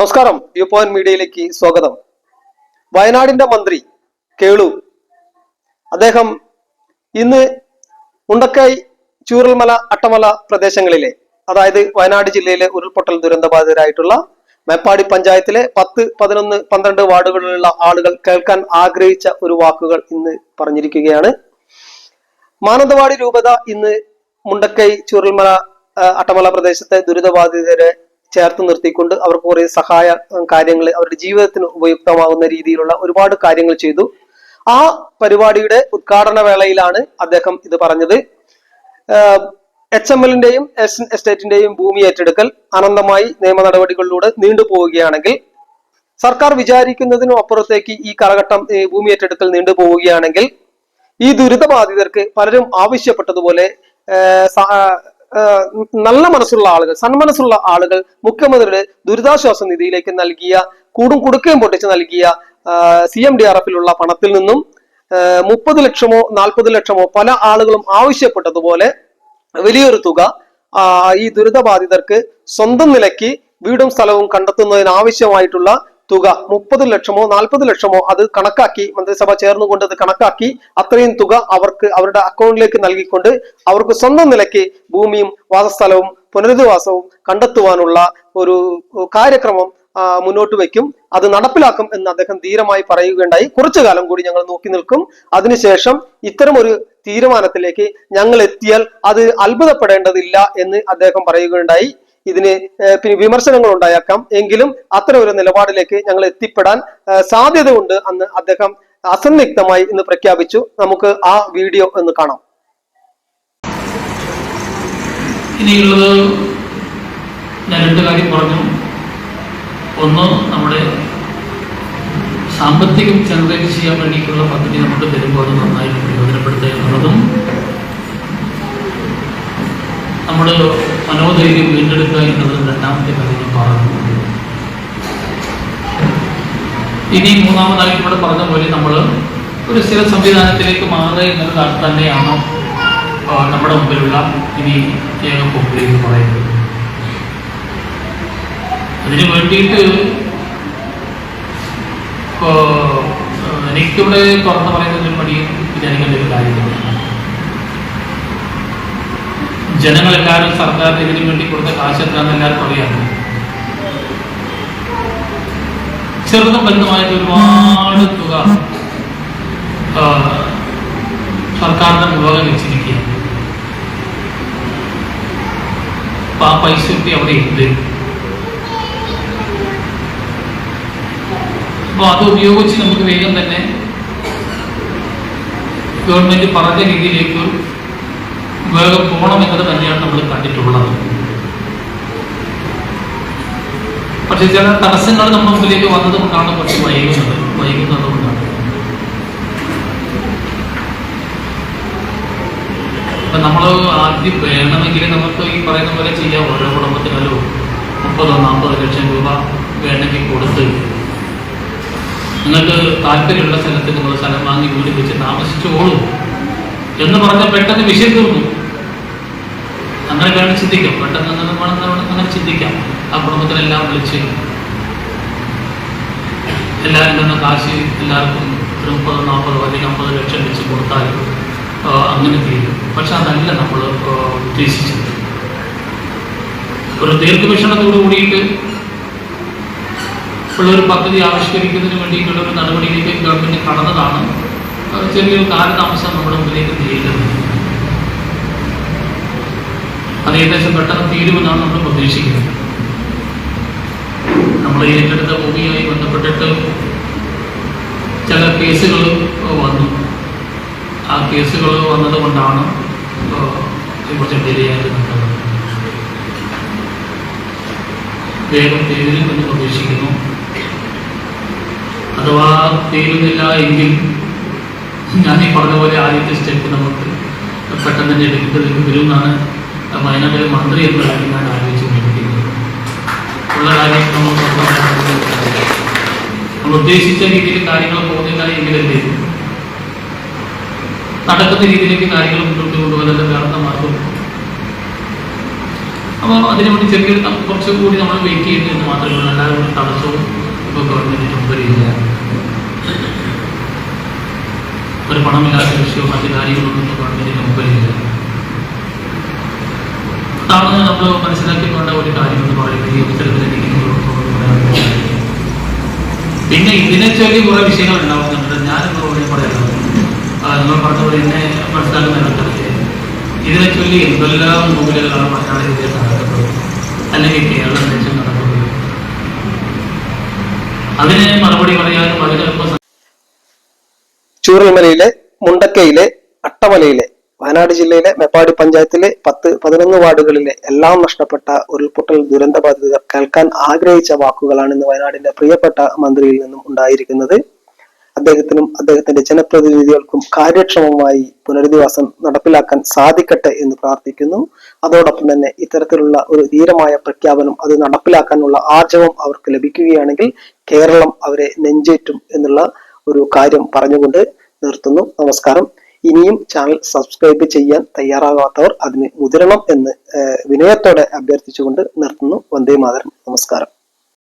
നമസ്കാരം. U point മീഡിയയിലേക്ക് സ്വാഗതം. വയനാടിന്റെ മന്ത്രി കേളു. അദ്ദേഹം ഇന്ന് ഉണ്ടക്കൈ ചൂരൽമല അട്ടമല പ്രദേശങ്ങളിലെ അതായത് വയനാട് ജില്ലയിലെ ഉരുൾപൊട്ടൽ ദുരന്തബാധിതരായിട്ടുള്ള മേപ്പാടി പഞ്ചായത്തിലെ പത്ത് പതിനൊന്ന് പന്ത്രണ്ട് വാർഡുകളിലുള്ള ആളുകൾ കേൾക്കാൻ ആഗ്രഹിച്ച ഒരു വാക്കുകൾ ഇന്ന് പറഞ്ഞിരിക്കുകയാണ്. മാനന്തവാടി രൂപത ഇന്ന് മുണ്ടക്കൈ ചൂരൽമല അട്ടമല പ്രദേശത്തെ ദുരിതബാധിതരെ ചേർത്ത് നിർത്തിക്കൊണ്ട് അവർക്ക് കുറെ സഹായ കാര്യങ്ങൾ അവരുടെ ജീവിതത്തിന് ഉപയുക്തമാകുന്ന രീതിയിലുള്ള ഒരുപാട് കാര്യങ്ങൾ ചെയ്തു. ആ പരിപാടിയുടെ ഉദ്ഘാടന വേളയിലാണ് അദ്ദേഹം ഇത് പറഞ്ഞത്. എച്ച് എം എല്ലിന്റെയും എസ് എസ്റ്റേറ്റിന്റെയും ഭൂമി ഏറ്റെടുക്കൽ അനന്തമായി നിയമ നടപടികളിലൂടെ നീണ്ടുപോവുകയാണെങ്കിൽ സർക്കാർ വിചാരിക്കുന്നതിനും അപ്പുറത്തേക്ക് ഈ കാലഘട്ടം ഭൂമി ഏറ്റെടുക്കൽ നീണ്ടുപോവുകയാണെങ്കിൽ ഈ ദുരിതബാധിതർക്ക് പലരും ആവശ്യപ്പെട്ടതുപോലെ നല്ല മനസ്സുള്ള ആളുകൾ സന്മനസ്സുള്ള ആളുകൾ മുഖ്യമന്ത്രിയുടെ ദുരിതാശ്വാസ നിധിയിലേക്ക് നൽകിയ കൂടും കുടുക്കയും പൊട്ടിച്ച് നൽകിയ സി എം ഡി ആർ എഫിലുള്ള പണത്തിൽ നിന്നും മുപ്പത് ലക്ഷമോ നാൽപ്പത് ലക്ഷമോ പല ആളുകളും ആവശ്യപ്പെട്ടതുപോലെ വലിയൊരു തുക ഈ ദുരിതബാധിതർക്ക് സ്വന്തം നിലയ്ക്ക് വീടും സ്ഥലവും കണ്ടെത്തുന്നതിന് ആവശ്യമായിട്ടുള്ള തുക മുപ്പത് ലക്ഷമോ നാൽപ്പത് ലക്ഷമോ അത് കണക്കാക്കി മന്ത്രിസഭ ചേർന്നുകൊണ്ട് അത് കണക്കാക്കി അത്രയും തുക അവർക്ക് അവരുടെ അക്കൗണ്ടിലേക്ക് നൽകിക്കൊണ്ട് അവർക്ക് സ്വന്തം നിലയ്ക്ക് ഭൂമിയും വാസസ്ഥലവും പുനരധിവാസവും കണ്ടെത്തുവാനുള്ള ഒരു കാര്യക്രമം മുന്നോട്ട് വയ്ക്കും. അത് നടപ്പിലാക്കും എന്ന് അദ്ദേഹം ധീരമായി പറയുകയുണ്ടായി. കുറച്ചു കാലം കൂടി ഞങ്ങൾ നോക്കി നിൽക്കും. അതിനുശേഷം ഇത്തരം ഒരു തീരുമാനത്തിലേക്ക് ഞങ്ങൾ എത്തിയാൽ അത് അത്ഭുതപ്പെടേണ്ടതില്ല എന്ന് അദ്ദേഹം പറയുകയുണ്ടായി. ഇതിന് പിന്നെ വിമർശനങ്ങൾ ഉണ്ടായേക്കാം എങ്കിലും അത്തരം ഒരു നിലപാടിലേക്ക് ഞങ്ങൾ എത്തിപ്പെടാൻ സാധ്യതയുണ്ട് അന്ന് അദ്ദേഹം അസന്നിഗ്ധമായി ഇന്ന് പ്രഖ്യാപിച്ചു. നമുക്ക് ആ വീഡിയോ ഒന്ന് കാണാം. ഇനിയുള്ളത് ഞാൻ രണ്ട് കാര്യം പറഞ്ഞു. ഒന്ന് നമ്മുടെ സാമ്പത്തികം ജനറേറ്റ് ചെയ്യാൻ വേണ്ടിയിട്ടുള്ള പദ്ധതി നമുക്ക് തരുമ്പോൾ അത് നന്നായി പ്രയോജനപ്പെടുത്തുക എന്നുള്ളതും നമ്മൾ മനോധൈര്യം വീണ്ടെടുക്കുക എന്നുള്ളത് രണ്ടാമത്തെ കാര്യം പറഞ്ഞു ഇനി മൂന്നാമതായി ഇവിടെ പറഞ്ഞ പോലെ നമ്മൾ ഒരു സ്ഥിര സംവിധാനത്തിലേക്ക് മാറുക എന്നത് തന്നെയാണ് നമ്മുടെ മുമ്പിലുള്ള ഇനി ഏക എന്ന് പറയുന്നത്. അതിനു വേണ്ടിയിട്ട് എനിക്കിവിടെ തുറന്നു പറയുന്നതിന് പണിയും വിചാരിക്കേണ്ട ഒരു കാര്യമില്ല. ജനങ്ങളെല്ലാവരും സർക്കാരിന് ഇതിനു വേണ്ടി കൊടുത്ത കാശ് എന്താണെന്ന് എല്ലാവർക്കും അറിയാം ചെറുതും വലുതുമായിട്ട് ഒരുപാട് തുക സർക്കാരിന്റെ മുഖം വെച്ചിരിക്കുകയാണ്. അപ്പൊ ആ പൈസ അവിടെ ഉണ്ട് അപ്പൊ അത് ഉപയോഗിച്ച് നമുക്ക് വേഗം തന്നെ ഗവൺമെന്റ് പറഞ്ഞ രീതിയിലേക്ക് വേഗം പോകണം എന്നത് തന്നെയാണ് നമ്മൾ കണ്ടിട്ടുള്ളത്. പക്ഷെ ചില തടസ്സങ്ങൾ നമ്മുടെ മുമ്പിലേക്ക് വന്നത് കൊണ്ടാണ് കുറച്ച് വൈകുന്നത്. വൈകുന്നത് കൊണ്ടാണ്. അപ്പൊ നമ്മൾ ആദ്യം വേണമെങ്കിൽ നമുക്ക് ഈ പറയുന്ന പോലെ ചെയ്യാം. ഓരോ കുടുംബത്തിനല്ലോ മുപ്പതോ നാൽപ്പത് ലക്ഷം രൂപ വേണമെങ്കിൽ കൊടുത്ത് നിങ്ങൾക്ക് താല്പര്യമുള്ള സ്ഥലത്ത് നിങ്ങൾ സ്ഥലം വാങ്ങി വീട് വെച്ച് താമസിച്ചോളൂ എന്ന് പറഞ്ഞ പെട്ടെന്ന് വിഷയം തീർന്നു. അങ്ങനെ വേണം ചിന്തിക്കാം പെട്ടെന്ന് അങ്ങനെ വേണം അങ്ങനെ ചിന്തിക്കാം. ആ കുടുംബത്തിനെല്ലാം വിളിച്ച് എല്ലാവരും തന്നെ കാശ് എല്ലാവർക്കും ഒരു മുപ്പത് നാൽപ്പത് അല്ലെങ്കിൽ അമ്പത് ലക്ഷം വെച്ച് കൊടുത്താൽ അങ്ങനെ തീരും. പക്ഷെ അതല്ല നമ്മൾ ഉദ്ദേശിച്ചത്. ഒരു ദീർഘവീക്ഷണത്തോടു കൂടിയിട്ട് ഉള്ള ഒരു പദ്ധതി ആവിഷ്കരിക്കുന്നതിന് വേണ്ടിയിട്ടുള്ള ഒരു നടപടിയിലേക്ക് ഗവൺമെന്റ് കടന്നതാണ്. ചെറിയൊരു കാലതാമസം നമ്മുടെ മുമ്പിലേക്ക് നേരിടുന്നത് അത് ഏകദേശം പെട്ടെന്ന് തീരുമെന്നാണ് നമ്മൾ പ്രതീക്ഷിക്കുന്നത്. നമ്മൾ ഏറ്റെടുത്ത ഭൂമിയുമായി ബന്ധപ്പെട്ടിട്ട് ചില കേസുകൾ വന്നു. ആ കേസുകൾ വന്നത് കൊണ്ടാണ് കുറച്ച് ഡിലേ ആയത് വേഗം തീരുമെന്ന് പ്രതീക്ഷിക്കുന്നു. അഥവാ തീരുന്നില്ല എങ്കിൽ ഞാൻ ഈ പറഞ്ഞ പോലെ ആദ്യത്തെ സ്റ്റെപ്പ് നമുക്ക് പെട്ടെന്ന് തന്നെ എടുക്കേണ്ടത് വരുമെന്നാണ് വയനാട്ടിലെ മന്ത്രി എന്ന കാര്യം ഞാൻ ഉള്ള കാര്യം നമുക്ക് നമ്മൾ ഉദ്ദേശിച്ച രീതിയിൽ കാര്യങ്ങൾ പോകുന്നില്ല നടക്കുന്ന രീതിയിലേക്ക് കാര്യങ്ങൾ മുന്നോട്ട് കാരണം മാർഗം അപ്പോൾ അതിനുവേണ്ടി ചെറിയൊരു ത- കുറച്ചുകൂടി നമ്മൾ വെയിറ്റ് ചെയ്യുന്നു എന്ന് മാത്രമേ ഉള്ളൂ. ഒരു തടസ്സവും ഇപ്പോൾ മുമ്പിലില്ല ഒരു പണമില്ലാത്ത വിഷയവും മറ്റു കാര്യങ്ങളൊന്നും ഗവൺമെന്റിന് മുമ്പിലില്ല അതാണ് നമ്മൾ മനസ്സിലാക്കിക്കൊണ്ട ഒരു കാര്യം എന്ന് പറയുന്നത് പിന്നെ ഇതിനെ ചൊല്ലി കുറെ വിഷയങ്ങൾ ഉണ്ടാവുന്നുണ്ട് ഞാൻ കുറവ് പറയാനുള്ളത് നമ്മൾ പറഞ്ഞ എന്നെ മനസ്സിലാക്കുന്ന ഇതിനെ ചൊല്ലി എന്തെല്ലാം മുകളിലാണ് മലയാള രീതിയിൽ നടക്കുന്നത്? അല്ലെങ്കിൽ കേരളം ദേശം നടക്കുന്നത്? അതിന് മറുപടി പറയാനും വളരെ ചൂരൽമലയിലെ മുണ്ടക്കയിലെ അട്ടമലയിലെ വയനാട് ജില്ലയിലെ മേപ്പാടി പഞ്ചായത്തിലെ പത്ത് പതിനൊന്ന് വാർഡുകളിലെ എല്ലാം നഷ്ടപ്പെട്ട ഉരുൾപൊട്ടൽ ദുരന്ത ബാധിതർ കേൾക്കാൻ ആഗ്രഹിച്ച വാക്കുകളാണ് ഇന്ന് വയനാടിന്റെ പ്രിയപ്പെട്ട മന്ത്രിയിൽ നിന്നും ഉണ്ടായിരിക്കുന്നത്. അദ്ദേഹത്തിനും അദ്ദേഹത്തിന്റെ ജനപ്രതിനിധികൾക്കും കാര്യക്ഷമമായി പുനരധിവാസം നടപ്പിലാക്കാൻ സാധിക്കട്ടെ എന്ന് പ്രാർത്ഥിക്കുന്നു. അതോടൊപ്പം തന്നെ ഇത്തരത്തിലുള്ള ഒരു ധീരമായ പ്രഖ്യാപനം അത് നടപ്പിലാക്കാനുള്ള ആർജവം അവർക്ക് ലഭിക്കുകയാണെങ്കിൽ കേരളം അവരെ നെഞ്ചേറ്റും എന്നുള്ള ഒരു കാര്യം പറഞ്ഞുകൊണ്ട് നിർത്തുന്നു. നമസ്കാരം. ഇനിയും ചാനൽ സബ്സ്ക്രൈബ് ചെയ്യാൻ തയ്യാറാകാത്തവർ അതിന് മുതിരണം എന്ന് വിനയത്തോടെ അഭ്യർത്ഥിച്ചുകൊണ്ട് നിർത്തുന്നു. വന്ദേ മാതരം. നമസ്കാരം.